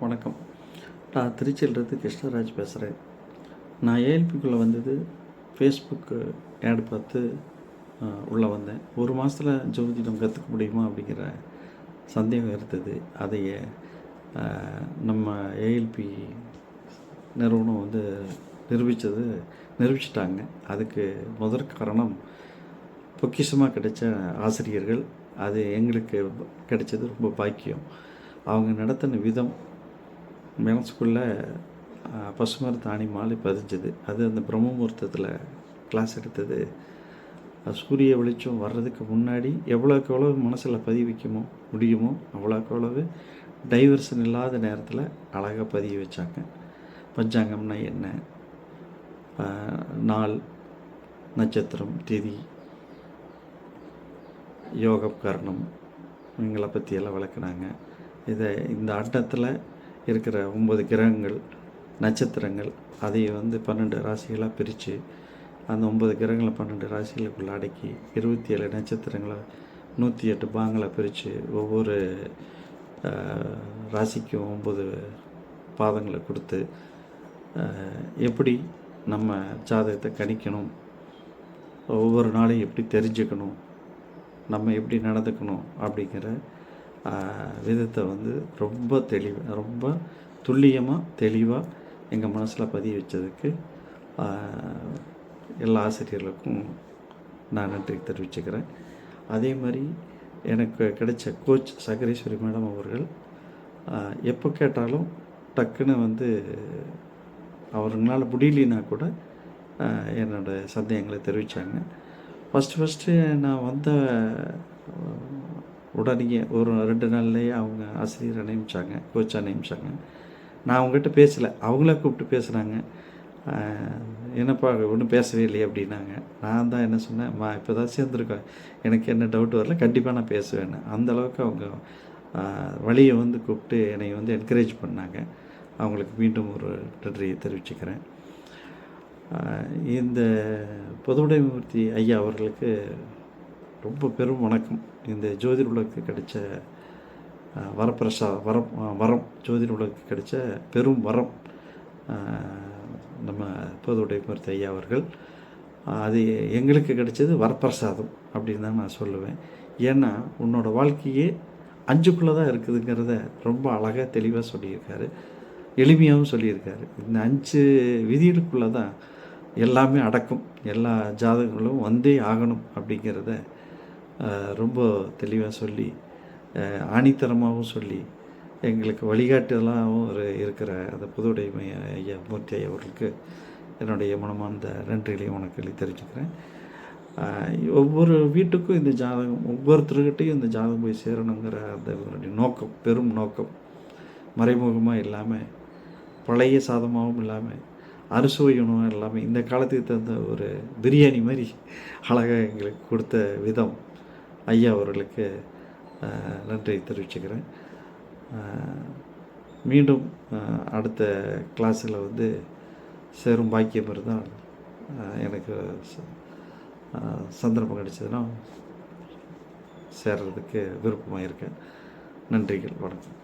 வணக்கம். நான் திருச்சியிலிருந்து கிருஷ்ணராஜ் பேசுகிறேன் நான் ஏஎல்பிக்குள்ளே வந்தது ஃபேஸ்புக்கு ஆட் பார்த்து உள்ளே வந்தேன். ஒரு மாதத்தில் ஜோதிடம் கற்றுக்க முடியுமா அப்படிங்கிற சந்தேகம் இருந்தது. அதைய நம்ம ஏஎல்பி நிறுவனம் வந்து நிரூபித்தது நிரூபிச்சிட்டாங்க. அதுக்கு முதற் காரணம் பொக்கிஷமாக கிடைச்ச ஆசிரியர்கள். அது எங்களுக்கு கிடைச்சது ரொம்ப பாக்கியம். அவங்க நடத்தின விதம் மனசுக்குள்ளே பசுமர தாணி மாலை பதிஞ்சது. அது அந்த பிரம்ம முகூர்த்தத்தில் கிளாஸ் எடுத்தது. சூரிய வெளிச்சம் வர்றதுக்கு முன்னாடி எவ்வளோக்கு எவ்வளவு மனசில் பதிய வைக்குமோ முடியுமோ அவ்வளோக்கு எவ்வளவு டைவர்ஷன் இல்லாத நேரத்தில் அழகாக பதிய வச்சாங்க. பஞ்சாங்கம்னா என்ன? நாள் நட்சத்திரம் திதி யோகம் கரணம் இவங்களை பற்றியெல்லாம் விளக்குனாங்க. இதை இந்த ஆட்டத்தில் இருக்கிற ஒம்பது கிரகங்கள் நட்சத்திரங்கள் அதை வந்து பன்னெண்டு ராசிகளாக பிரித்து அந்த ஒம்பது கிரகங்களை பன்னெண்டு ராசிகளுக்குள்ள அடக்கி இருபத்தி ஏழு நட்சத்திரங்களை நூற்றி எட்டு பாங்களை பிரித்து ஒவ்வொரு ராசிக்கும் ஒம்பது பாதங்களை கொடுத்து எப்படி நம்ம ஜாதகத்தை கணிக்கணும் ஒவ்வொரு நாளையும் எப்படி தெரிஞ்சுக்கணும் நம்ம எப்படி நடந்துக்கணும் அப்படிங்கிற விதத்தை வந்து ரொம்ப தெளிவாக ரொம்ப துல்லியமாக தெளிவாக எங்கள் மனசில் பதிய வச்சதுக்கு எல்லா ஆசிரியர்களுக்கும் நான் நன்றி தெரிவிச்சுக்கிறேன். அதே மாதிரி எனக்கு கிடைச்ச கோச் சகரீஸ்வரி மேடம் அவர்கள் எப்போ கேட்டாலும் டக்குன்னு வந்து அவர்களால் முடியலனா கூட என்னோடய சந்தேகங்களை தெரிவித்தாங்க ஃபஸ்ட்டு ஃபஸ்ட்டு நான் வந்த உடனே ஒரு ரெண்டு நாள்லேயே அவங்க ஆசிரியரை நியமித்தாங்க கோச்சாக நியமித்தாங்க நான் அவங்ககிட்ட பேசலை. அவங்கள கூப்பிட்டு பேசுனாங்க. என்னப்பா ஒன்றும் பேசவே இல்லையே அப்படின்னாங்க. நான் தான் என்ன சொன்னேன் மா இப்போ தான் சேர்ந்துருக்கேன் எனக்கு என்ன டவுட் வரல கண்டிப்பாக நான் பேசுவேன்னு. அந்த அளவுக்கு அவங்க வழியை வந்து கூப்பிட்டு என்னை வந்து என்கரேஜ் பண்ணாங்க. அவங்களுக்கு மீண்டும் ஒரு நன்றியை தெரிவிச்சுக்கிறேன். இந்த பொதுவுடைமூர்த்தி ஐயா அவர்களுக்கு ரொம்ப பெரும் வணக்கம். இந்த ஜோதிர் உலகத்துக்கு கிடைச்ச வரப்பிரசா வரம் வரம் ஜோதிர் உலகுக்கு கிடைச்ச பெரும் வரம் நம்ம நம்ம பொதுவுடைமூர்த்தி ஐயா அவர்கள். அது எங்களுக்கு கிடைச்சது வரப்பிரசாதம் அப்படின்னு தான் நான் சொல்லுவேன். ஏன்னா உன்னோட வாழ்க்கையே அஞ்சுக்குள்ளே தான் இருக்குதுங்கிறத ரொம்ப அழகாக தெளிவாக சொல்லியிருக்காரு. எளிமையாகவும் சொல்லியிருக்காரு. இந்த அஞ்சு விதிகளுக்குள்ளே தான் எல்லாமே அடக்கும். எல்லா ஜாதகங்களும் வந்தே ஆகணும் அப்படிங்கிறத ரொம்ப தெளிவாக சொல்லி ஆணித்தரமாகவும் சொல்லி எங்களுக்கு வழிகாட்டுதலாகவும் ஒரு இருக்கிற அந்த புதுடைமை ஐயா மூர்த்தி ஐயா அவர்களுக்கு என்னுடைய மனமார்ந்த நன்றிகளையும் உனக்கு தெரிவிச்சுக்கிறேன். ஒவ்வொரு வீட்டுக்கும் இந்த ஜாதகம் ஒவ்வொருத்தருக்கிட்டையும் இந்த ஜாதகம் போய் சேரணுங்கிற அந்த இவருடைய நோக்கம் பெரும் நோக்கம். மறைமுகமாக இல்லாமல் பழைய சாதமாகவும் இல்லாமல் அறுசுவை உணவும் இல்லாமல் இந்த காலத்துக்கு தகுந்த ஒரு பிரியாணி மாதிரி அழகாக எங்களுக்கு கொடுத்த விதம். ஐயா அவர்களுக்கு நன்றியை நன்றி தெரிவிச்சுக்கிறேன். மீண்டும் அடுத்த கிளாஸில் வந்து சேரும் பாக்கியம் இருந்தால் எனக்கு ச- சந்தர்ப்பம் கிடைச்சதுன்னா சேர்றதுக்கு விருப்பமாக இருக்கேன் நன்றிகள் வணக்கம்.